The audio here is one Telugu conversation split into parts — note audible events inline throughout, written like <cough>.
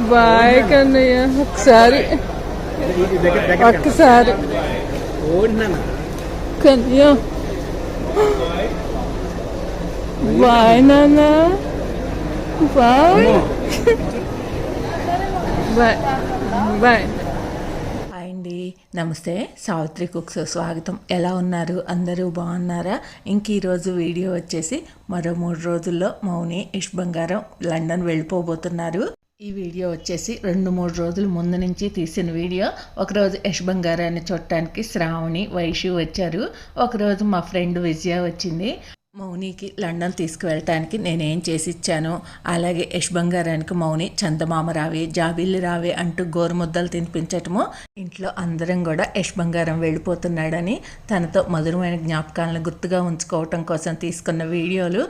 బాయ్ కన్నయ్య ఒకసారి. ఒక్కసారి. కన్నయ్య. బాయ్ నాన్న. బాయ్. బాయ్. బాయ్. అండి. నమస్తే. సావిత్రి కుక్స్ స్వాగతం. ఎలా ఉన్నారు? అందరూ బాగున్నారా? ఇంక ఈరోజు వీడియో వచ్చేసి మరో మూడు రోజుల్లో మౌని ఇష్ బంగారం లండన్ వెళ్ళిపోబోతున్నారు. ఈ వీడియో వచ్చేసి రెండు మూడు రోజుల ముందు నుంచి తీసిన వీడియో. ఒకరోజు యష్ బంగారాన్ని చూడటానికి శ్రావణి వైషు వచ్చారు. ఒకరోజు మా ఫ్రెండ్ విజయ వచ్చింది. మౌనికి లండన్ తీసుకువెళ్ళటానికి నేనేం చేసి ఇచ్చాను అలాగే యష్ బంగారానికి మౌని చందమామ రావే జాబిల్లి రావే అంటూ గోరుముద్దలు తినిపించటము. ఇంట్లో అందరం కూడా యష్ బంగారం వెళ్ళిపోతున్నాడని తనతో మధురమైన జ్ఞాపకాలను గుర్తుగా ఉంచుకోవటం కోసం తీసుకున్న వీడియోలు.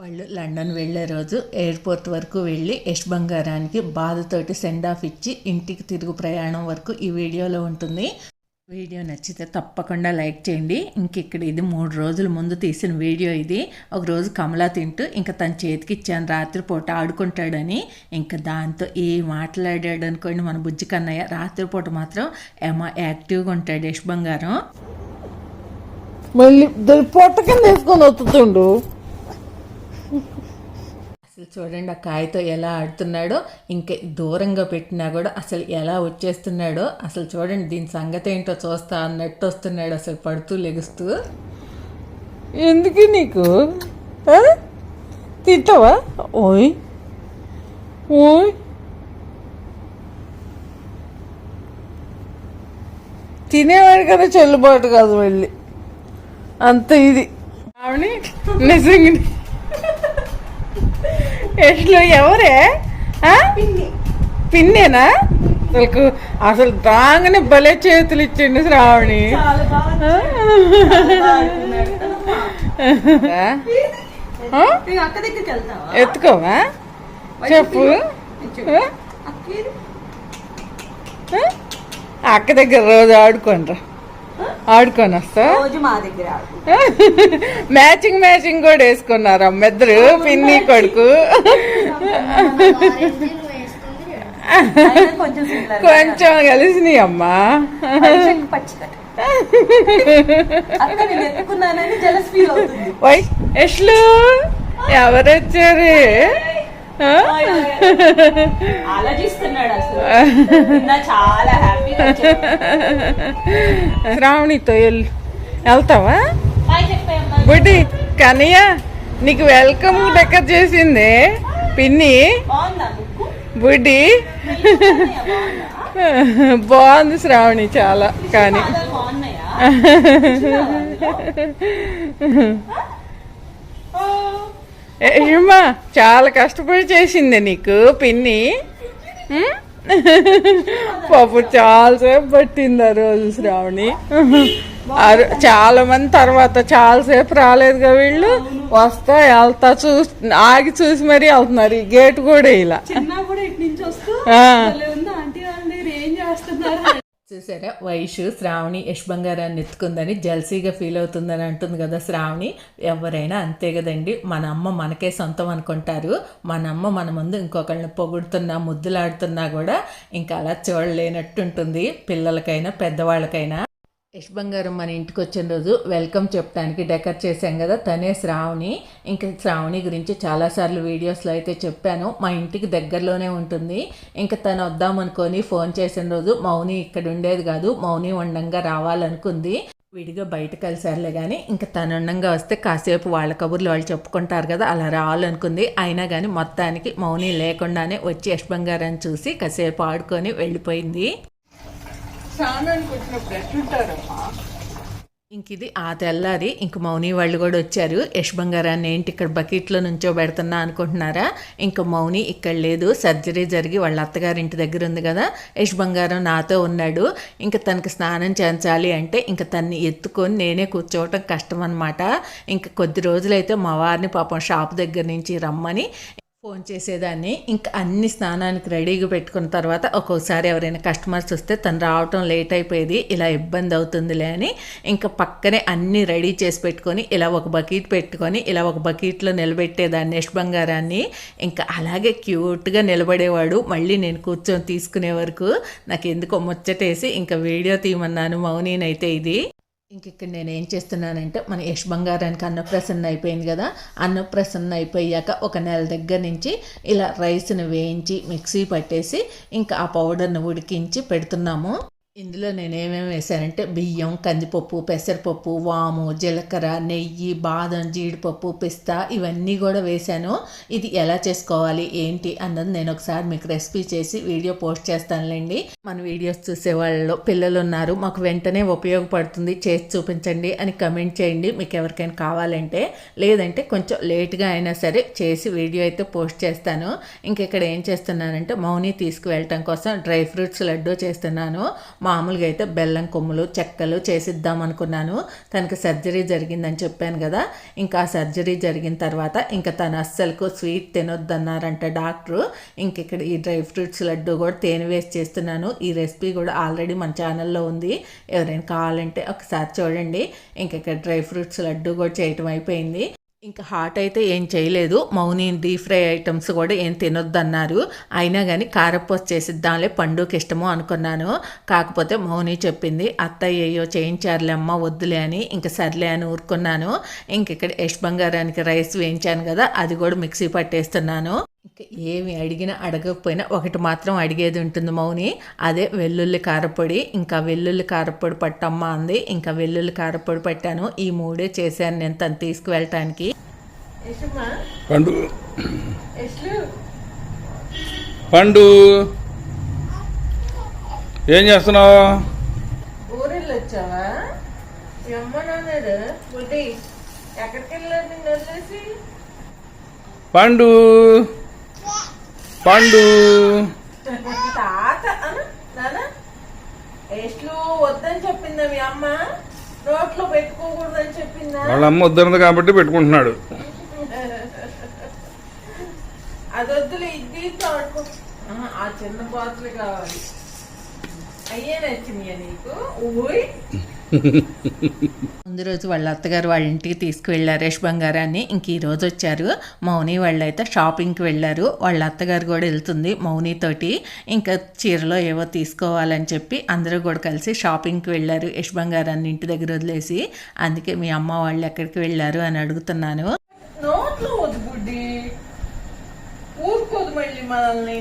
వాళ్ళు లండన్ వెళ్ళే రోజు ఎయిర్పోర్ట్ వరకు వెళ్ళి యష్ బంగారానికి బాధతోటి సెండ్ ఆఫ్ ఇచ్చి ఇంటికి తిరుగు ప్రయాణం వరకు ఈ వీడియోలో ఉంటుంది. వీడియో నచ్చితే తప్పకుండా లైక్ చేయండి. ఇంక ఇక్కడ ఇది మూడు రోజుల ముందు తీసిన వీడియో ఇది. ఒక రోజు కమలా తింటూ ఇంకా తన చేతికి ఇచ్చాను రాత్రిపూట ఆడుకుంటాడని. ఇంకా దాంతో ఏ మాట్లాడాడు అనుకోండి మన బుజ్జి కన్నయ్య. రాత్రిపూట మాత్రం ఏమో యాక్టివ్గా ఉంటాడు యష్ బంగారం. మళ్ళీ దాని పొట్ట కింద వేసుకొని వస్తుండు. అసలు చూడండి ఆ కాయతో ఎలా ఆడుతున్నాడో ఇంకా దూరంగా పెట్టినా కూడా అసలు ఎలా వచ్చేస్తున్నాడో అసలు చూడండి దీని సంగతి ఏంటో చూస్తా అన్నట్టు వస్తున్నాడు అసలు పడుతూ లెగుస్తూ. ఎందుకు నీకు? తింటావా? ఓయ్. ఓయ్. తినేవాడు కదా చెల్లుబాటు కాదు వెళ్ళి అంత ఇది. ఆవిడ నిజంగా ఎట్లు ఎవరే? పిన్నేనా? అసలు అసలు రాగానే భలే చేతులు ఇచ్చిండు శ్రావణి. ఎత్తుకోవా? చెప్పు? అక్క దగ్గర రోజు ఆడుకోనరా ఆడుకొని వస్తా. మ్యాచింగ్ మ్యాచింగ్ కూడా వేసుకున్నారు? అమ్మిద్దరు పిన్ని కొడుకు. కొంచెం కలిసినాయి అమ్మా ఎట్లు ఎవరు వచ్చారు ఆ? ఆలోచిస్తున్నాడు అసలు. చాలా హ్యాపీగా శ్రావణితో వెళ్ళు. వెళ్తావా? బుడ్డి కన్నయ్య నీకు వెల్కమ్ డెక్కర్ చేసింది. పిన్ని. బుడ్డి. బాగుందా శ్రావణి చాలా కానీ. బాగున్నాయా? <laughs> ఏమా చాలా కష్టపడి చేసింది నీకు పిన్ని? పాప చాలాసేపు పట్టింది ఆ రోజు శ్రావణి. చాలా మంది తర్వాత చాలాసేపు రాలేదుగా వీళ్ళు. వస్తా వెళ్తా చూసి ఆగి చూసి మరీ వెళ్తున్నారు. ఈ గేట్ కూడా ఇలా. చూసారా? వైషు శ్రావణి యష్ బంగారాన్ని ఎత్తుకుందని జల్సీగా ఫీల్ అవుతుందని అంటుంది కదా శ్రావణి. ఎవరైనా అంతే కదండి. మన అమ్మ మనకే సొంతం అనుకుంటారు. మన అమ్మ మన ముందు ఇంకొకళ్ళని పొగుడుతున్నా ముద్దులాడుతున్నా కూడా ఇంకా అలా చూడలేనట్టు ఉంటుంది పిల్లలకైనా పెద్దవాళ్ళకైనా యష్ బంగారం మన ఇంటికి వచ్చిన రోజు వెల్కమ్ చెప్పడానికి డెకర్ చేశాం కదా తనే శ్రావణి. ఇంకా శ్రావణి గురించి చాలాసార్లు వీడియోస్లో అయితే చెప్పాను. మా ఇంటికి దగ్గరలోనే ఉంటుంది. ఇంకా తను వద్దామనుకొని ఫోన్ చేసిన రోజు మౌని ఇక్కడ ఉండేది కాదు మౌని ఉండంగా రావాలనుకుంది. విడిగా బయట కలిసారులే కానీ ఇంకా తను ఉండంగా వస్తే కాసేపు వాళ్ళ కబుర్లు వాళ్ళు చెప్పుకుంటారు కదా అలా రావాలనుకుంది. అయినా కానీ మొత్తానికి మౌని లేకుండానే వచ్చి యష్ బంగారాన్ని చూసి కాసేపు ఆడుకొని వెళ్ళిపోయింది. స్నానానికి వచ్చినప్పుడు ఎట్లుంటారమ్మా ఇంక ఇది ఆ తెల్లారి ఇంక మౌని వాళ్ళు కూడా వచ్చారు. యష్ బంగారాన్ని ఏంటి ఇక్కడ బకెట్లో నుంచో పెడుతున్నా అనుకుంటున్నారా? ఇంక మౌని ఇక్కడ లేదు. సర్జరీ జరిగి వాళ్ళ అత్తగారి ఇంటి దగ్గర ఉంది కదా. యష్ బంగారం నాతో ఉన్నాడు. ఇంక తనకి స్నానం చేయించాలి అంటే ఇంక తన్ని ఎత్తుకొని నేనే కూర్చోవటం కష్టం అనమాట ఇంక కొద్ది రోజులైతే మా వారిని పాపం షాప్ దగ్గర నుంచి రమ్మని ఫోన్ చేసేదాన్ని. ఇంకా అన్ని స్నానానికి రెడీగా పెట్టుకున్న తర్వాత ఒక్కోసారి ఎవరైనా కస్టమర్స్ వస్తే తను రావటం లేట్ అయిపోయేది ఇలా ఇబ్బంది అవుతుందిలే అని. ఇంకా పక్కనే అన్ని రెడీ చేసి పెట్టుకొని ఇలా ఒక బకెట్ పెట్టుకొని ఇలా ఒక బకెట్లో నిలబెట్టేదాన్ని నెక్స్ట్ బంగారాన్ని. ఇంకా అలాగే క్యూట్గా నిలబడేవాడు. మళ్ళీ నేను కూర్చొని తీసుకునే వరకు నాకు ఎందుకో ముచ్చటేసి ఇంకా వీడియో తీయమన్నాను మౌనీనైతే ఇది. ఇంక ఇక్కడ నేను ఏం చేస్తున్నానంటే మన యశ్ బంగారానికి అన్నప్రసన్న అయిపోయింది కదా అన్నప్రసన్న అయిపోయాక ఒక నెల దగ్గర నుంచి ఇలా రైస్ని వేయించి మిక్సీ పట్టేసి ఇంకా ఆ పౌడర్ని ఉడికించి పెడుతున్నాము. ఇందులో నేను ఏమేమి వేసానంటే బియ్యం కందిపప్పు పెసరపప్పు వాము జీలకర్ర నెయ్యి బాదం జీడిపప్పు పిస్తా ఇవన్నీ కూడా వేశాను. ఇది ఎలా చేసుకోవాలి ఏంటి అన్నది నేను ఒకసారి మీకు రెసిపీ చేసి వీడియో పోస్ట్ చేస్తానులేండి. మన వీడియోస్ చూసే వాళ్ళలో పిల్లలు ఉన్నారు మాకు వెంటనే ఉపయోగపడుతుంది చేసి చూపించండి అని కమెంట్ చేయండి. మీకు ఎవరికైనా కావాలంటే లేదంటే కొంచెం లేట్గా అయినా సరే చేసి వీడియో అయితే పోస్ట్ చేస్తాను. ఇంక ఇక్కడ ఏం చేస్తున్నానంటే మౌని తీసుకువెళ్ళటం కోసం డ్రై ఫ్రూట్స్ లడ్డూ చేస్తున్నాను. మామూలుగా అయితే బెల్లం కొమ్ములు చెక్కలు చేసిద్దాం అనుకున్నాను. తనకి సర్జరీ జరిగిందని చెప్పాను కదా. ఇంకా ఆ సర్జరీ జరిగిన తర్వాత ఇంకా తను అస్సలకు స్వీట్ తినొద్దన్నారంట డాక్టరు. ఇంక ఇక్కడ ఈ డ్రై ఫ్రూట్స్ లడ్డు కూడా తేనె వేసి చేస్తున్నాను. ఈ రెసిపీ కూడా ఆల్రెడీ మన ఛానల్లో ఉంది. ఎవరైనా కావాలంటే ఒకసారి చూడండి. ఇంక ఇక్కడ డ్రై ఫ్రూట్స్ లడ్డు కూడా చేయటం అయిపోయింది. ఇంకా హాట్ అయితే ఏం చేయలేదు. మౌని డీప్ ఫ్రై ఐటమ్స్ కూడా ఏం తినొద్దన్నారు. అయినా కానీ కారపూస చేసిద్దాంలే పండుగకి ఇష్టము అనుకున్నాను. కాకపోతే మౌని చెప్పింది అత్తయ్య అయ్యో చేయించారులే అమ్మ వద్దులే అని. ఇంకా సర్లే అని ఊరుకున్నాను. ఇంక ఇక్కడ యష్ బంగారానికి రైస్ వేయించాను కదా అది కూడా మిక్సీ పట్టేస్తున్నాను. ఏమి అడిగినా అడగకపోయినా ఒకటి మాత్రం అడిగేది ఉంటుంది మౌని. అదే వెల్లుల్లి కారపొడి. ఇంకా వెల్లుల్లి కారపొడి పట్టమ్మా అంది. ఇంకా వెల్లుల్లి కారపొడి పట్టాను. ఈ మూడే చేశాను నేను తను తీసుకువెళ్ళటానికి. పండు. పండు. ఏం చేస్తున్నావు? వచ్చావా? ఎక్కడికి వెళ్ళారు పండు. పండు. వద్దని అమ్మ? నోట్లో పెట్టుకోకూడదని చెప్పిందా? వాళ్ళ అమ్మ వద్దన్నది కాబట్టి పెట్టుకుంటున్నాడు. అది వద్దులే ఇది ఆ చిన్న బాతులు కావాలి. అయ్యే నచ్చినాయా నీకు? ఊయ్ ముందు రోజు వాళ్ళ అత్తగారు వాళ్ళ ఇంటికి తీసుకువెళ్ళారు యశ్ బంగారాన్ని. ఇంక ఈ రోజు వచ్చారు. మౌని వాళ్ళు అయితే షాపింగ్కి వెళ్ళారు. వాళ్ళ అత్తగారు కూడా వెళ్తుంది మౌనితోటి ఇంకా చీరలో ఏవో తీసుకోవాలని చెప్పి అందరూ కూడా కలిసి షాపింగ్కి వెళ్ళారు యశ్ బంగారాన్ని ఇంటి దగ్గర వదిలేసి. అందుకే మీ అమ్మ వాళ్ళు ఎక్కడికి వెళ్ళారు అని అడుగుతున్నాను. ఊరుకోదు మళ్ళీ మనల్ని.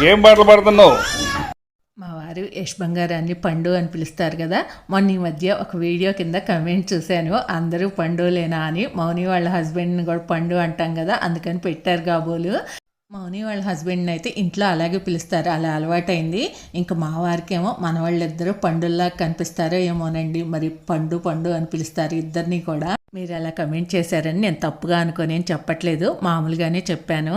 ఏం పాటలు పాడుతున్నావు? మా వారు యష్ బంగారాన్ని పండు అని పిలుస్తారు కదా. మొన్న ఈ మధ్య ఒక వీడియో కింద కమెంట్ చూశాను. అందరూ పండులేనా అని. మౌని వాళ్ళ హస్బెండ్ని కూడా పండు అంటాం కదా అందుకని పెట్టారు కాబోలు మౌని వాళ్ళ హస్బెండ్ని అయితే ఇంట్లో అలాగే పిలుస్తారు. అలా అలవాటైంది. ఇంకా మా వారికేమో మన వాళ్ళిద్దరూ పండుల్లా కనిపిస్తారో ఏమోనండి. మరి పండు పండు అని పిలుస్తారు ఇద్దరిని కూడా. మీరు అలా కమెంట్ చేశారని నేను తప్పుగా అనుకొని చెప్పట్లేదు. మామూలుగానే చెప్పాను.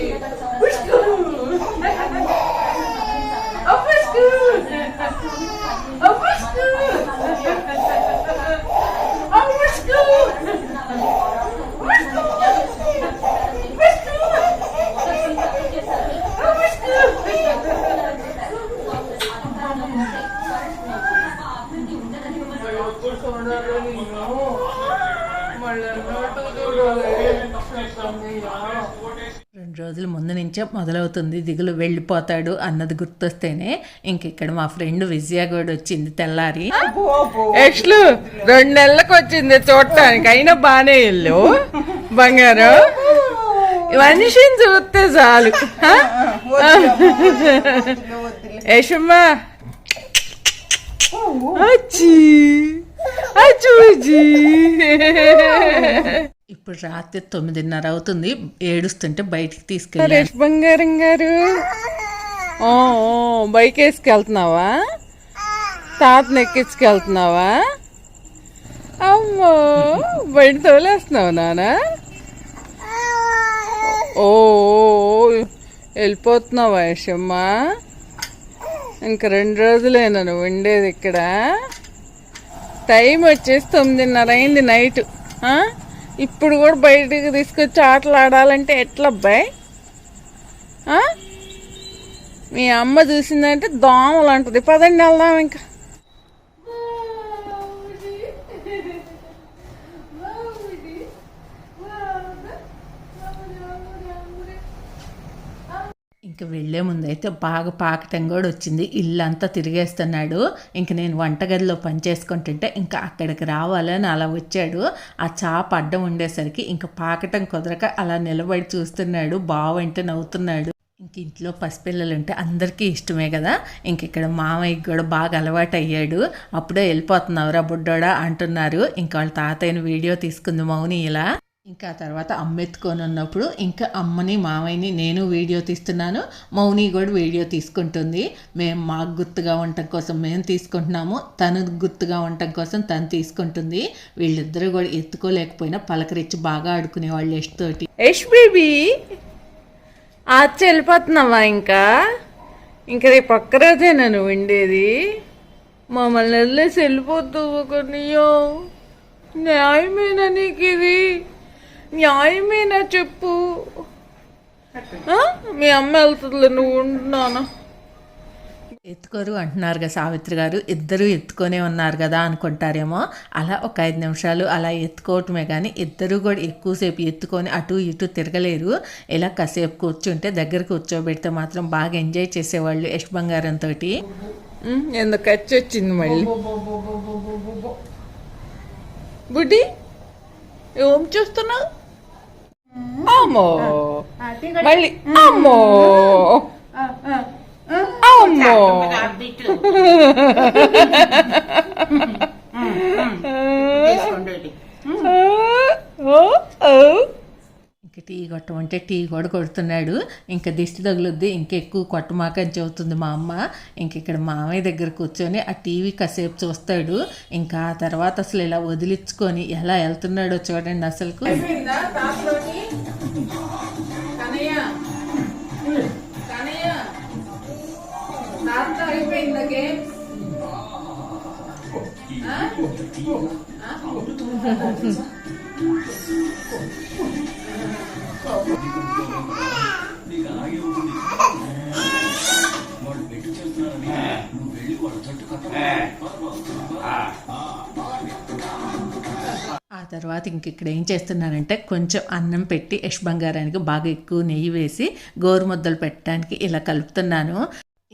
రోజుల ముందు నుంచే మొదలవుతుంది. దిగులు వెళ్ళిపోతాడు అన్నది గుర్తొస్తేనే ఇంక ఇక్కడ మా ఫ్రెండ్ విజయ కూడా వచ్చింది తెల్లారి. ఎట్లు రెండు నెలలకు వచ్చింది చూడటానికి. అయినా బానే ఇల్లు బంగారం. మనిషిని చూస్తే చాలు. యశమ్మా అచ్చి. అచ్చి ఇప్పుడు రాత్రి తొమ్మిదిన్నర అవుతుంది. ఏడుస్తుంటే బయటికి తీసుకెళ్ళాను సురేష్ బంగారం గారు. ఓ, ఓ, బైక్ వేసుకెళ్తున్నావా? తాతను ఎక్కించుకెళ్తున్నావా? అమ్మో బయట తోలేస్తున్నావు నాన్న ఓ వెళ్ళిపోతున్నావు వయసమ్మ ఇంక రెండు రోజులేనా నువ్వు ఉండేది ఇక్కడ? టైం వచ్చేసి తొమ్మిదిన్నర అయింది నైట్. ఇప్పుడు కూడా బయటికి తీసుకొచ్చి ఆటలు ఆడాలంటే ఎట్లా అబ్బాయి? మీ అమ్మ చూసిందంటే దోమలు అంటది. పదండి వెళ్దాం ఇంకా. ఇంక వెళ్ళే ముందు అయితే బాగా పాకటం కూడా వచ్చింది. ఇల్లంతా తిరిగేస్తున్నాడు. ఇంక నేను వంటగదిలో పని చేసుకుంటుంటే ఇంకా అక్కడికి రావాలని అలా వచ్చాడు. ఆ చాప అడ్డం ఉండేసరికి ఇంకా పాకటం కుదరక అలా నిలబడి చూస్తున్నాడు. బావంటే నవ్వుతున్నాడు. ఇంక ఇంట్లో పసిపిల్లలు ఉంటే అందరికీ ఇష్టమే కదా. ఇంక ఇక్కడ మామయ్యకి కూడా బాగా అలవాటు అయ్యాడు. అప్పుడే వెళ్ళిపోతున్నావురా బుడ్డోడా అంటున్నారు. ఇంకా వాళ్ళ తాతయ్యని వీడియో తీసుకుంది మౌని ఇలా. ఇంకా తర్వాత అమ్మ ఎత్తుకొని ఉన్నప్పుడు ఇంకా అమ్మని మామయ్యని నేను వీడియో తీస్తున్నాను. మౌని కూడా వీడియో తీసుకుంటుంది. మేము మాకు గుర్తుగా ఉండటం కోసం మేము తీసుకుంటున్నాము. తను గుర్తుగా ఉండటం కోసం తను తీసుకుంటుంది. వీళ్ళిద్దరూ కూడా ఎత్తుకోలేకపోయినా పలకరించి బాగా ఆడుకునే వాళ్ళు ఎష్టతోటి యష్ బేబీ ఆచి వెళ్ళిపోతున్నావా ఇంకా? ఇంకా రేపు ఒక్కరోజేనా నువ్వు ఉండేది? మమ్మల్ని వదిలేసి వెళ్ళిపోతావు కొనియో న్యాయమేనా నీకు ఇది న్యాయమేనా చెప్పు? మీ అమ్మ వెళ్తుందిలే నువ్వు ఉంటున్నాను ఎత్తుకోరు అంటున్నారు కదా సావిత్రి గారు. ఇద్దరు ఎత్తుకొనే ఉన్నారు కదా అనుకుంటారేమో. అలా ఒక ఐదు నిమిషాలు అలా ఎత్తుకోవటమే కానీ ఇద్దరు కూడా ఎక్కువసేపు ఎత్తుకొని అటు ఇటు తిరగలేరు. ఇలా కాసేపు కూర్చుంటే దగ్గర కూర్చోబెడితే మాత్రం బాగా ఎంజాయ్ చేసేవాళ్ళు యశ్ బంగారంతో ఎందుకు ఖర్చు వచ్చింది మళ్ళీ? బుడ్డి ఏం చూస్తున్నావు? 어머. 아, 아, 띵거리. 말리. 음. 어머. 어, 어. 어. 어머. <laughs> ఇంక టీ కొట్టమంటే టీ కూడా కొడుతున్నాడు. ఇంకా దిష్టి తగులుద్ది ఇంకా ఎక్కువ కొట్టమాక అని చెబుతుంది మా అమ్మ. ఇంక ఇక్కడ మామయ్య దగ్గర కూర్చొని ఆ టీవీ కాసేపు చూస్తాడు. ఇంకా ఆ తర్వాత అసలు ఇలా వదిలించుకొని ఎలా వెళ్తున్నాడో చూడండి అసలుకు. అయిపోయిందా నువ్వు వెళ్ళి ఆ తర్వాత ఇంక ఇక్కడ ఏం చేస్తున్నానంటే కొంచెం అన్నం పెట్టి యష్ బంగారానికి బాగా ఎక్కువ నెయ్యి వేసి గోరుముద్దలు పెట్టడానికి ఇలా కలుపుతున్నాను.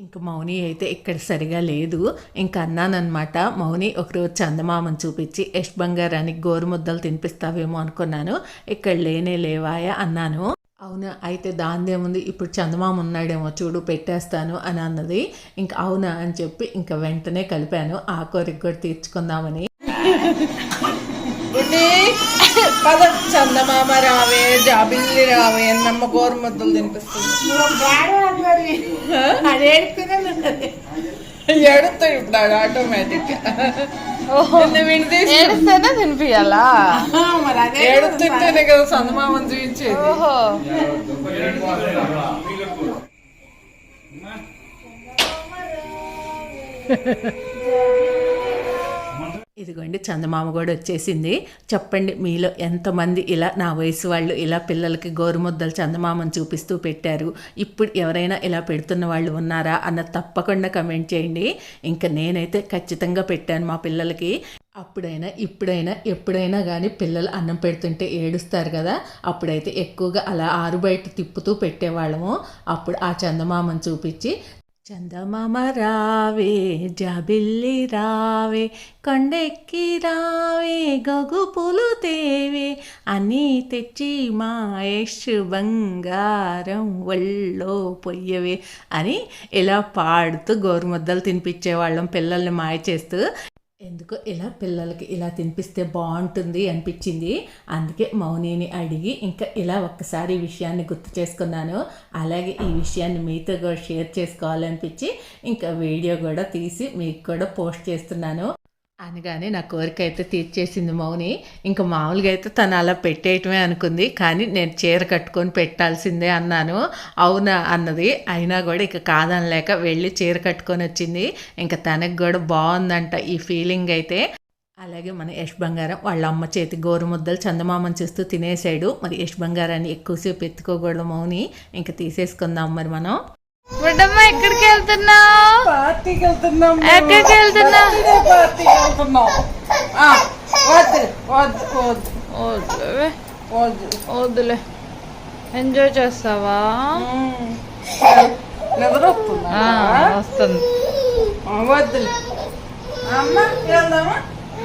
ఇంక మౌని అయితే ఇక్కడ సరిగా లేదు. ఇంక అన్నానమాట మౌని ఒకరోజు చందమామని చూపించి యష్ బంగారానికి గోరుముద్దలు తినిపిస్తావేమో అనుకున్నాను. ఇక్కడ లేనే లేవాయా? అన్నాను. అవునా? అయితే దాందేముంది? ఇప్పుడు చందమామ ఉన్నాడేమో చూడు పెట్టేస్తాను అని అన్నది. ఇంకా అవునా అని చెప్పి ఇంకా వెంటనే కలిపాను. ఆ కోరిక కూడా తీర్చుకుందామని. పద చందమామ రావే జాబిల్లి రావే అన్నమ్మ గోరుముద్దలు తినిపిస్తుంది. <laughs> ఎడుతాయి ఇప్పుడు అది ఆటోమేటిక్ ఏడిస్తేనే తినిపియాలా ఎడుతుంటేనే కదా చందమామని చూపించేది. ఓహో. <laughs> ఇదిగోండి చందమామ కూడా వచ్చేసింది. చెప్పండి మీలో ఎంతమంది ఇలా నా వయసు వాళ్ళు ఇలా పిల్లలకి గోరుముద్దలు చందమామని చూపిస్తూ పెట్టారు. ఇప్పుడు ఎవరైనా ఇలా పెడుతున్న వాళ్ళు ఉన్నారా అన్న తప్పకుండా కమెంట్ చేయండి. ఇంకా నేనైతే ఖచ్చితంగా పెట్టాను మా పిల్లలకి. అప్పుడైనా ఇప్పుడైనా ఎప్పుడైనా కానీ పిల్లలు అన్నం పెడుతుంటే ఏడుస్తారు కదా. అప్పుడైతే ఎక్కువగా అలా ఆరు బయట తిప్పుతూ పెట్టేవాళ్ళము. అప్పుడు ఆ చందమామని చూపించి చందమామ రావే జాబిల్లి రావే కొండెక్కి రావే గగుపులు తేవే అని తెచ్చి మా యశ్ బంగారం ఒళ్ళో పొయ్యవే అని ఇలా పాడుతూ గోరుముద్దలు తినిపించేవాళ్ళం పిల్లల్ని మాయ చేస్తూ. ఎందుకో ఇలా పిల్లలకి ఇలా తినిపిస్తే బాగుంటుంది అనిపించింది? అందుకే మౌనిని అడిగి ఇంకా ఇలా ఒక్కసారి ఈ విషయాన్ని గుర్తు చేసుకున్నాను. అలాగే ఈ విషయాన్ని మీతో కూడా షేర్ చేసుకోవాలనిపించి ఇంకా వీడియో కూడా తీసి మీకు కూడా పోస్ట్ చేస్తున్నాను. అనగానే నా కోరిక అయితే తీర్చేసింది మౌని. ఇంకా మామూలుగా అయితే తను అలా పెట్టేయటమే అనుకుంది. కానీ నేను చీర కట్టుకొని పెట్టాల్సిందే అన్నాను. అవునా అన్నది. అయినా కూడా ఇక కాదనలేక వెళ్ళి చీర కట్టుకొని వచ్చింది. ఇంకా తనకు కూడా బాగుందంట ఈ ఫీలింగ్ అయితే. అలాగే మన యష్ బంగారం వాళ్ళ అమ్మ చేతి గోరు ముద్దలు చందమామని చూస్తూ తినేసాడు. మరి యష్ బంగారాన్ని ఎక్కువసేపు ఎత్తుకోకూడదు మౌని. ఇంకా తీసేసుకుందాం మరి మనం. బుడ్డమ్మ ఎక్కడికి వెళ్తున్నావు? పార్టీకి వెళ్తున్నాం ఎక్కడికి వెళ్తున్నావు? పార్టీకి వెళ్తున్నాం వద్దులే వద్దు వద్దులే. ఎంజాయ్ చేస్తావా. నిద్ర వస్తుందా. వద్దులే. అమ్మ వెళ్దామా?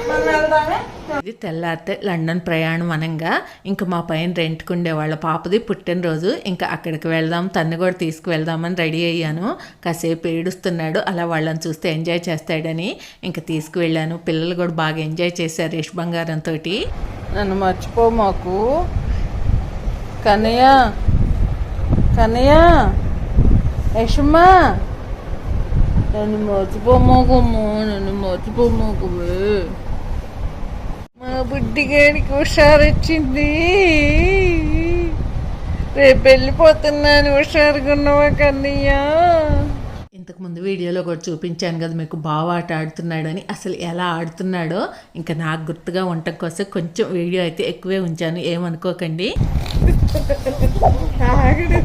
మనం వెళ్దామా? ఇది తెల్లారితే లండన్ ప్రయాణం అనంగా ఇంకా మా పైన రెంట్కుండే వాళ్ళ పాపది పుట్టినరోజు. ఇంకా అక్కడికి వెళ్దాం తన్ను కూడా తీసుకువెళ్దామని రెడీ అయ్యాను. కాసేపు ఏడుస్తున్నాడు అలా వాళ్ళని చూస్తే ఎంజాయ్ చేస్తాడని. ఇంకా తీసుకువెళ్ళాను. పిల్లలు కూడా బాగా ఎంజాయ్ చేశారు యష్ బంగారంతో నన్ను మర్చిపో మాకు. కన్నయ్య కన్నయ్య యశమ్మా నన్ను మర్చిపోమాకమ్మా నన్ను మర్చిపోమాకవే మా బుడ్డిగాడికి హుషారు వచ్చింది రేపు వెళ్ళిపోతున్నాను హుషారుగా ఉన్నావా కన్నయ్య. ఇంతకుముందు వీడియోలో కూడా చూపించాను కదా మీకు బాగా ఆట ఆడుతున్నాడని. అసలు ఎలా ఆడుతున్నాడో ఇంకా నాకు గుర్తుగా ఉండటం కోసం కొంచెం వీడియో అయితే ఎక్కువే ఉంచాను. ఏమనుకోకండి. ఆగడు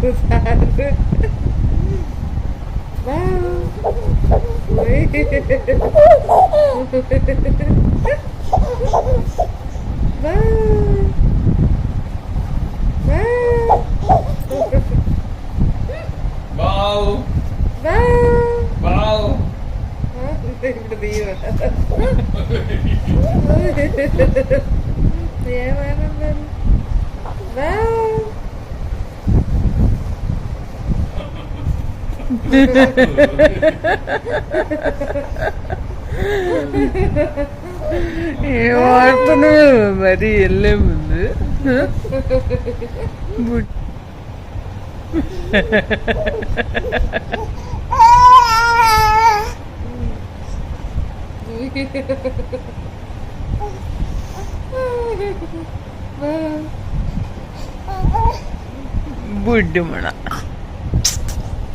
Wauw. Wauw. Wauw. Ik ben hier. Jij maar een ben. Wauw. Ha ha ha ha ha. ముందు బుడ్డు మన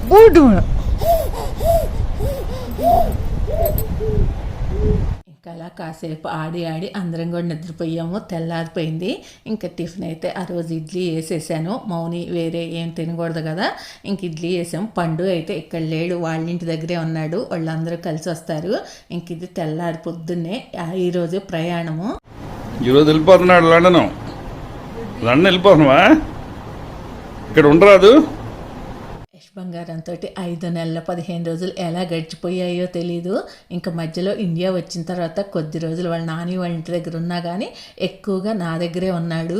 బుడ్డు మన ఇంకా అలా కాసేపు ఆడి ఆడి అందరం కూడా నిద్రపోయాము. తెల్లారిపోయింది. ఇంకా టిఫిన్ అయితే ఆ రోజు ఇడ్లీ వేసేసాను. మౌని వేరే ఏం తినకూడదు కదా. ఇంక ఇడ్లీ వేసాం పండు అయితే ఇక్కడ లేడు. వాళ్ళ ఇంటి దగ్గరే ఉన్నాడు. వాళ్ళందరూ కలిసి వస్తారు. ఇంక ఇది తెల్లారి పొద్దున్నే ఈరోజు ప్రయాణము. ఈరోజు వెళ్ళిపోతున్నాడు లండన్. లండన్ వెళ్ళిపోతున్నావా? ఇక్కడ ఉండరాదు. బంగారంతో ఐదు నెలల పదిహేను రోజులు ఎలా గడిచిపోయాయో తెలీదు. ఇంకా మధ్యలో ఇండియా వచ్చిన తర్వాత కొద్ది రోజులు వాళ్ళ నాని వాళ్ళ ఇంటి దగ్గర ఉన్నా కానీ ఎక్కువగా నా దగ్గరే ఉన్నాడు.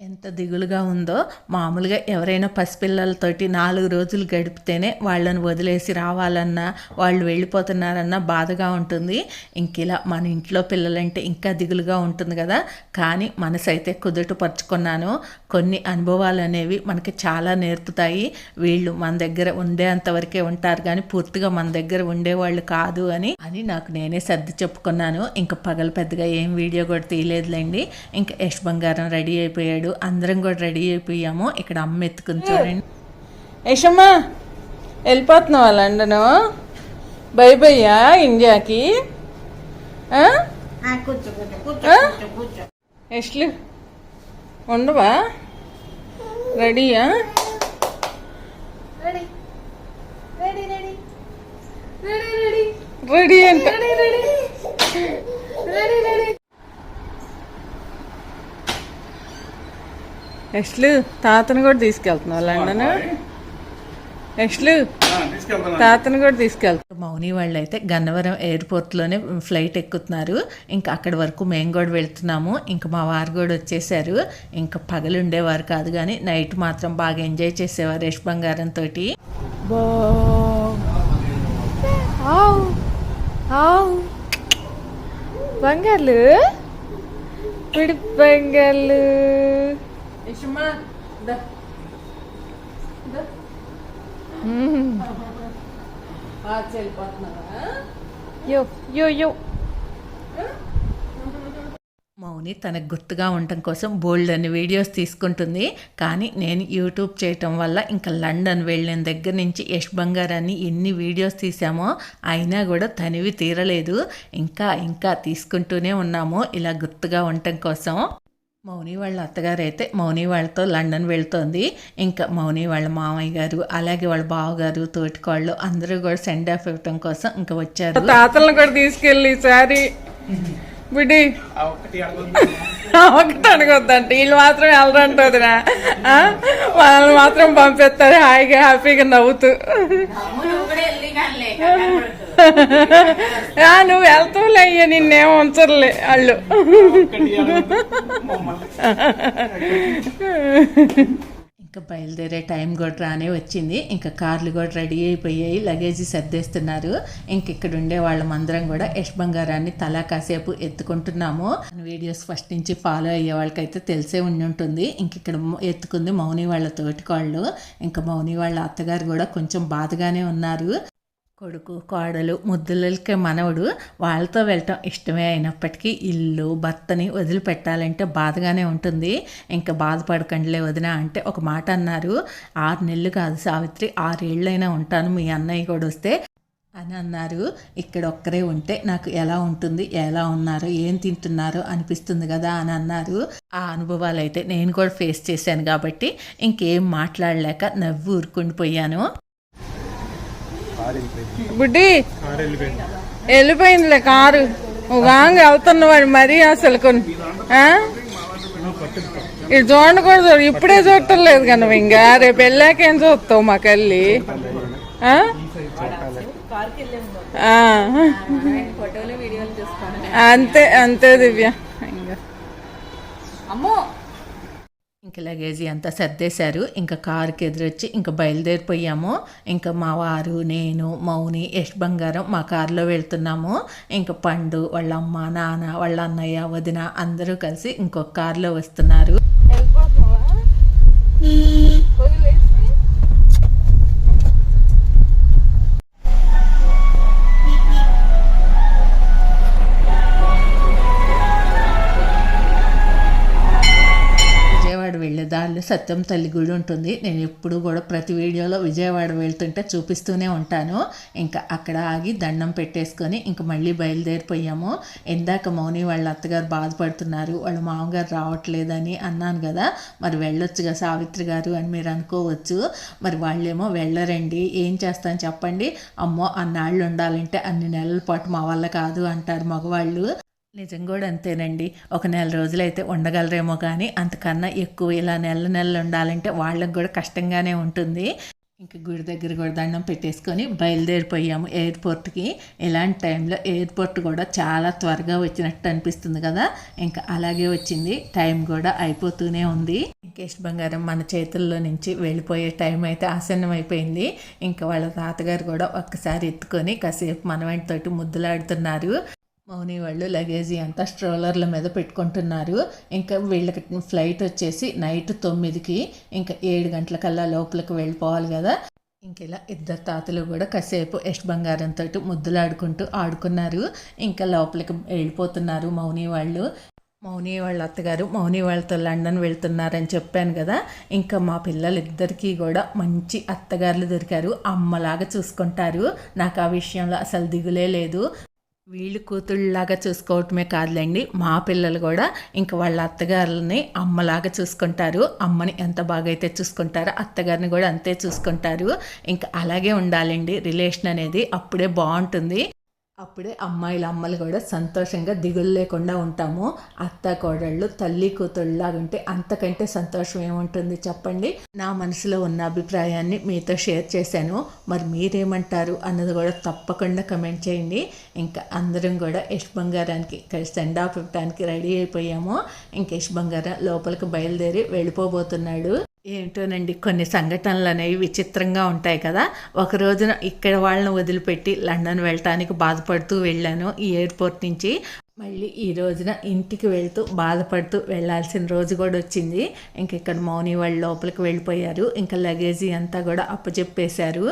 ఎంత దిగులుగా ఉందో మామూలుగా ఎవరైనా పసిపిల్లలతోటి నాలుగు రోజులు గడిపితేనే వాళ్ళని వదిలేసి రావాలన్నా వాళ్ళు వెళ్ళిపోతున్నారన్నా బాధగా ఉంటుంది. ఇంక ఇలా మన ఇంట్లో పిల్లలంటే ఇంకా దిగులుగా ఉంటుంది కదా. కానీ మనసు అయితే కుదుటపరుచుకున్నాను. కొన్ని అనుభవాలు అనేవి మనకి చాలా నేర్పుతాయి. వీళ్ళు మన దగ్గర ఉండేంతవరకే ఉంటారు కానీ పూర్తిగా మన దగ్గర ఉండేవాళ్ళు కాదు అని అని నాకు నేనే సర్ది చెప్పుకున్నాను. ఇంకా పగలు పెద్దగా ఏం వీడియో కూడా తీయలేదులేండి. ఇంకా యష్ బంగారం రెడీ అయిపోయాడు. అందరం కూడా రెడీ అయిపోయాము. ఇక్కడ అమ్మ ఎత్తుకుని చూడండి. యశమ్మా వెళ్ళిపోతున్నావా లండను? బై బయ్యా ఇండియాకి? ఆ? ఆ? ఎస్లు ఉండవా? రెడీయా? రెడీ. అంట. ఎస్లు తాతను కూడా తీసుకెళ్తున్నావు లండన్? తీసుకెళ్తున్నా తాతను కూడా తీసుకెళ్తా మౌని వాళ్ళు అయితే గన్నవరం ఎయిర్పోర్ట్లోనే ఫ్లైట్ ఎక్కుతున్నారు. ఇంకా అక్కడి వరకు మేము కూడా వెళ్తున్నాము. ఇంకా మా వారు కూడా వచ్చేసారు. ఇంకా పగలు ఉండేవారు కాదు కానీ నైట్ మాత్రం బాగా ఎంజాయ్ చేసేవారు యష్ బంగారంతో బంగారు పిడి బంగారు యశమ్మా దా యో యో యో మౌని తనకు గుర్తుగా ఉండటం కోసం బోల్డ్ అని వీడియోస్ తీసుకుంటుంది. కానీ నేను యూట్యూబ్ చేయటం వల్ల ఇంకా లండన్ వెళ్ళిన దగ్గర నుంచి యష్ బంగారాన్ని ఎన్ని వీడియోస్ తీసామో అయినా కూడా తనివి తీరలేదు. ఇంకా ఇంకా తీసుకుంటూనే ఉన్నాము. ఇలా గుర్తుగా ఉండటం కోసం. మౌని వాళ్ళ అత్తగారు అయితే మౌని వాళ్ళతో లండన్ వెళ్తోంది. ఇంకా మౌని వాళ్ళ మామయ్య గారు అలాగే వాళ్ళ బావగారు తోటికోళ్ళు అందరూ కూడా సెండ్ ఆఫ్ ఇవ్వటం కోసం ఇంకా వచ్చారు. తాతలను కూడా తీసుకెళ్ళి ఈసారి బిడ్డి ఒకటి అనుకోద్దంట వీళ్ళు మాత్రం వెళ్ళరంటదినా వాళ్ళు మాత్రం పంపిస్తారు హాయిగా హ్యాపీగా నవ్వుతూ. నువ్వు వెళ్తావులే అయ్యా నిన్నేం ఉంచరులే వాళ్ళు. ఇంకా బయలుదేరే టైం కూడా రానే వచ్చింది. ఇంకా కార్లు కూడా రెడీ అయిపోయాయి. లగేజీ సర్దేస్తున్నారు. ఇంక ఇక్కడ ఉండే వాళ్ళమందరం కూడా యష్ బంగారాన్ని తలా కాసేపు ఎత్తుకుంటున్నాము. వీడియోస్ ఫస్ట్ నుంచి ఫాలో అయ్యే వాళ్ళకైతే తెలిసే ఉండి ఉంటుంది. ఇంక ఇక్కడ ఎత్తుకుంది మౌని వాళ్ళ తోటికోళ్ళు ఇంకా మౌని వాళ్ళ అత్తగారు కూడా కొంచెం బాధగానే ఉన్నారు. కొడుకు కోడలు ముద్దులకి మనవడు వాళ్ళతో వెళ్ళటం ఇష్టమే అయినప్పటికీ ఇల్లు భర్తని వదిలిపెట్టాలంటే బాధగానే ఉంటుంది. ఇంకా బాధపడకండిలే వదిన అంటే ఒక మాట అన్నారు. ఆరు నెలలు కాదు సావిత్రి ఆరేళ్ళైనా ఉంటాను. మీ అన్నయ్య కూడా వస్తే అని అన్నారు. ఇక్కడ ఒక్కరే ఉంటే నాకు ఎలా ఉంటుంది ఎలా ఉన్నారు ఏం తింటున్నారో అనిపిస్తుంది కదా అని అన్నారు. ఆ అనుభవాలు అయితే నేను కూడా ఫేస్ చేశాను కాబట్టి ఇంకేం మాట్లాడలేక నవ్వు ఊరుకుండిపోయాను. బుడ్డి వెళ్ళిపోయిందిలే కారు. ఒక ఆంగ వెళ్తున్నవాడు మరీ అసలు కొన్ని ఆ? ఇది చూడండి కూడా చూడు ఇప్పుడే చూడటం లేదు నువ్వు ఇంకా. రేపు వెళ్ళాక ఏం చూస్తావు మాకెళ్ళి ఆ? ఆ. అంతే అంతే దివ్య. ఇంకా. అమ్మో ఇంక లగేజీ అంతా సర్దేశారు. ఇంకా కారుకి ఎదురొచ్చి ఇంకా బయలుదేరిపోయాము. ఇంకా మా వారు నేను మౌని యష్ బంగారం మా కారులో వెళ్తున్నాము. ఇంకా పండు వాళ్ళ అమ్మ నాన్న వాళ్ళ అన్నయ్య వదిన అందరూ కలిసి ఇంకొక కారులో వస్తున్నారు. సత్యం తల్లి గుడి ఉంటుంది. నేను ఎప్పుడు కూడా ప్రతి వీడియోలో విజయవాడ వెళ్తుంటే చూపిస్తూనే ఉంటాను. ఇంకా అక్కడ ఆగి దండం పెట్టేసుకొని ఇంకా మళ్ళీ బయలుదేరిపోయాము. ఇందాక మౌని వాళ్ళ అత్తగారు బాధపడుతున్నారు. వాళ్ళ మామగారు రావట్లేదని అన్నాను కదా. మరి వెళ్ళొచ్చుగా సావిత్రి గారు అని మీరు అనుకోవచ్చు. మరి వాళ్ళేమో వెళ్ళరండి. ఏం చేస్తాను చెప్పండి. అమ్మో అన్నాళ్ళు ఉండాలంటే అన్ని నెలల పాటు మా వల్ల కాదు అంటారు మగవాళ్ళు. నిజం కూడా అంతేనండి. ఒక నెల రోజులైతే ఉండగలరేమో కానీ అంతకన్నా ఎక్కువ ఇలా నెల నెలలు ఉండాలంటే వాళ్ళకి కూడా కష్టంగానే ఉంటుంది. ఇంకా గుడి దగ్గర కూడా దండం పెట్టేసుకొని బయలుదేరిపోయాము ఎయిర్పోర్ట్కి. ఇలాంటి టైంలో ఎయిర్పోర్ట్ కూడా చాలా త్వరగా వచ్చినట్టు అనిపిస్తుంది కదా. ఇంకా అలాగే వచ్చింది. టైం కూడా అయిపోతూనే ఉంది. ఇంకేష్ బంగారం మన చేతుల్లో నుంచి వెళ్ళిపోయే టైం అయితే ఆసన్నం అయిపోయింది. ఇంకా వాళ్ళ తాతగారు కూడా ఒక్కసారి ఎత్తుకొని కాసేపు మనవంటితోటి ముద్దులాడుతున్నారు. మౌని వాళ్ళు లగేజీ అంతా స్ట్రోలర్ల మీద పెట్టుకుంటున్నారు. ఇంకా వీళ్ళకి ఫ్లైట్ వచ్చేసి నైట్ తొమ్మిదికి ఇంకా ఏడు గంటలకల్లా లోపలికి వెళ్ళిపోవాలి కదా. ఇంకెలా ఇద్దరు తాతలు కూడా కాసేపు ఎస్ట్ బంగారంతో ముద్దులాడుకుంటూ ఆడుకున్నారు. ఇంకా లోపలికి వెళ్ళిపోతున్నారు మౌని వాళ్ళు. మౌని వాళ్ళ అత్తగారు మౌని వాళ్ళతో లండన్ వెళ్తున్నారని చెప్పాను కదా. ఇంకా మా పిల్లలిద్దరికీ కూడా మంచి అత్తగారులు దొరికారు. అమ్మలాగా చూసుకుంటారు. నాకు ఆ విషయంలో అసలు దిగులే లేదు. వీళ్ళు కూతుళ్ళలాగా చూసుకోవటమే కాదులేండి. మా పిల్లలు కూడా ఇంకా వాళ్ళ అత్తగారులని అమ్మలాగా చూసుకుంటారు. అమ్మని ఎంత బాగా అయితే చూసుకుంటారో అత్తగారిని కూడా అంతే చూసుకుంటారు. ఇంకా అలాగే ఉండాలండి. రిలేషన్ అనేది అప్పుడే బాగుంటుంది. అప్పుడే అమ్మాయిల అమ్మలు కూడా సంతోషంగా దిగులు లేకుండా ఉంటాము. అత్త కోడళ్ళు తల్లి కూతుళ్ళలాగా ఉంటే అంతకంటే సంతోషం ఏముంటుంది చెప్పండి? నా మనసులో ఉన్న అభిప్రాయాన్ని మీతో షేర్ చేశాను. మరి మీరేమంటారు అన్నది కూడా తప్పకుండా కమెంట్ చేయండి. ఇంకా అందరం కూడా యష్ బంగారానికి సెండ్ ఆఫ్ ఇవ్వడానికి రెడీ అయిపోయాము. ఇంక యష్ బంగారం లోపలికి బయలుదేరి వెళ్ళిపోబోతున్నాడు. ఏంటోనండి కొన్ని సంఘటనలు అనేవి విచిత్రంగా ఉంటాయి కదా. ఒక రోజున ఇక్కడ వాళ్ళని వదిలిపెట్టి లండన్ వెళ్ళటానికి బాధపడుతూ వెళ్ళాను ఈ ఎయిర్పోర్ట్ నుంచి. మళ్ళీ ఈ రోజున ఇంటికి వెళ్తూ బాధపడుతూ వెళ్ళాల్సిన రోజు కూడా వచ్చింది. ఇంక ఇక్కడ మౌని వాళ్ళు లోపలికి వెళ్ళిపోయారు. ఇంకా లగేజీ అంతా కూడా అప్పచెప్పేశారు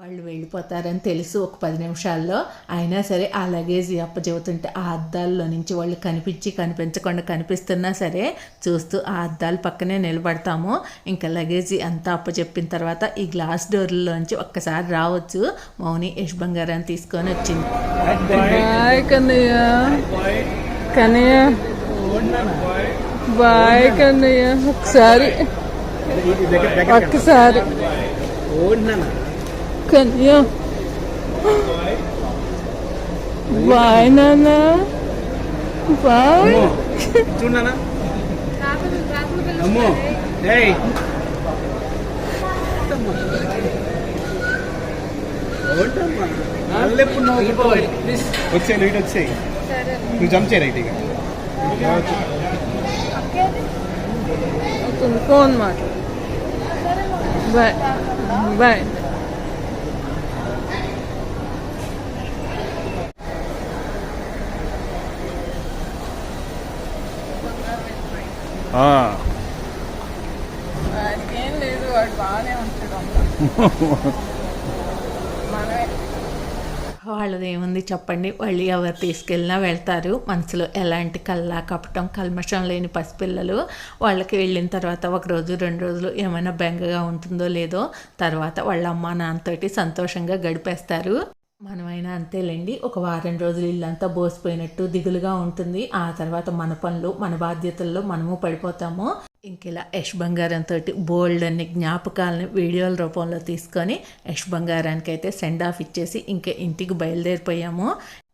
వాళ్ళు వెళ్ళిపోతారని తెలుసు ఒక పది నిమిషాల్లో. అయినా సరే ఆ లగేజ్ అప్పచెబుతుంటే ఆ అద్దాల్లో నుంచి వాళ్ళు కనిపించి కనిపించకుండా కనిపిస్తున్నా సరే చూస్తూ ఆ అద్దాల పక్కనే నిలబడతాము. ఇంకా లగేజ్ అంతా అప్పచెప్పిన తర్వాత ఈ గ్లాస్ డోర్లోంచి ఒక్కసారి రావచ్చు. మౌని యశ్ బంగారాన్ని తీసుకొని వచ్చింది. బాయ్ కన్నయ్య. కన్నయ్య. బాయ్ ఒకసారి ఒక్కసారి కన్నయ్య బాయ్ నాన్న బాయ్ చూడనా అమ్మో ఏయ్ వచ్చే లైట్ వచ్చాయి. నువ్వు జంప్ చేయ రైట్ ఇక. ఫోన్ మాట బాయ్ బాయ్ ఆ, ఏం లేదు వాడు బాగానే ఉంటాడు మనమే వాళ్ళది ఏముంది చెప్పండి వాళ్ళు ఎవరు తీసుకెళ్ళినా వెళ్తారు. మనసులో ఎలాంటి కల్లా కపటం కల్మషం లేని పసిపిల్లలు వాళ్ళకి వెళ్ళిన తర్వాత ఒక రోజు రెండు రోజులు ఏమైనా బెంగగా ఉంటుందో లేదో తర్వాత వాళ్ళ అమ్మ నాన్నతోటి సంతోషంగా గడిపేస్తారు. మనమైనా అంతేలేండి. ఒక వారం రోజులు ఇల్లంతా బోసిపోయినట్టు దిగులుగా ఉంటుంది. ఆ తర్వాత మన పనులు మన బాధ్యతల్లో మనము పడిపోతాము. ఇంకిలా యష్ బంగారంతో బోల్డ్ అన్ని జ్ఞాపకాలని వీడియోల రూపంలో తీసుకొని యష్ బంగారానికి అయితే సెండ్ ఆఫ్ ఇచ్చేసి ఇంకా ఇంటికి బయలుదేరిపోయాము.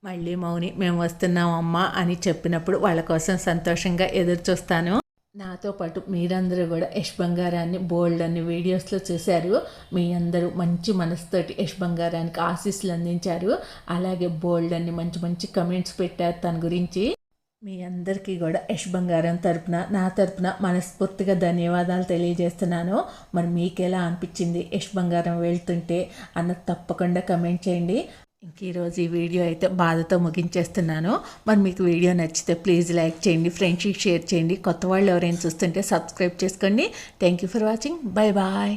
మళ్ళీ మౌని మేము వస్తున్నాం అమ్మా అని చెప్పినప్పుడు వాళ్ళ కోసం సంతోషంగా ఎదురు చూస్తాను నాతో పాటు మీరందరూ కూడా యష్ బంగారాన్ని బోల్డ్ అని వీడియోస్లో చూశారు. మీ అందరూ మంచి మనసుతోటి యష్ బంగారానికి ఆశీస్సులు అందించారు. అలాగే బోల్డ్ అని మంచి మంచి కమెంట్స్ పెట్టారు తన గురించి. మీ అందరికీ కూడా యష్ బంగారం తరపున నా తరపున మనస్ఫూర్తిగా ధన్యవాదాలు తెలియజేస్తున్నాను. మరి మీకు ఎలా అనిపించింది యష్ బంగారం వెళ్తుంటే అన్న తప్పకుండా కమెంట్ చేయండి. ఇంక ఈరోజు ఈ వీడియో అయితే బాధతో ముగించేస్తున్నాను. మరి మీకు వీడియో నచ్చితే ప్లీజ్ లైక్ చేయండి ఫ్రెండ్షిప్ షేర్ చేయండి. కొత్త వాళ్ళు ఎవరైనా చూస్తుంటే సబ్స్క్రైబ్ చేసుకోండి. Thank you for watching bye bye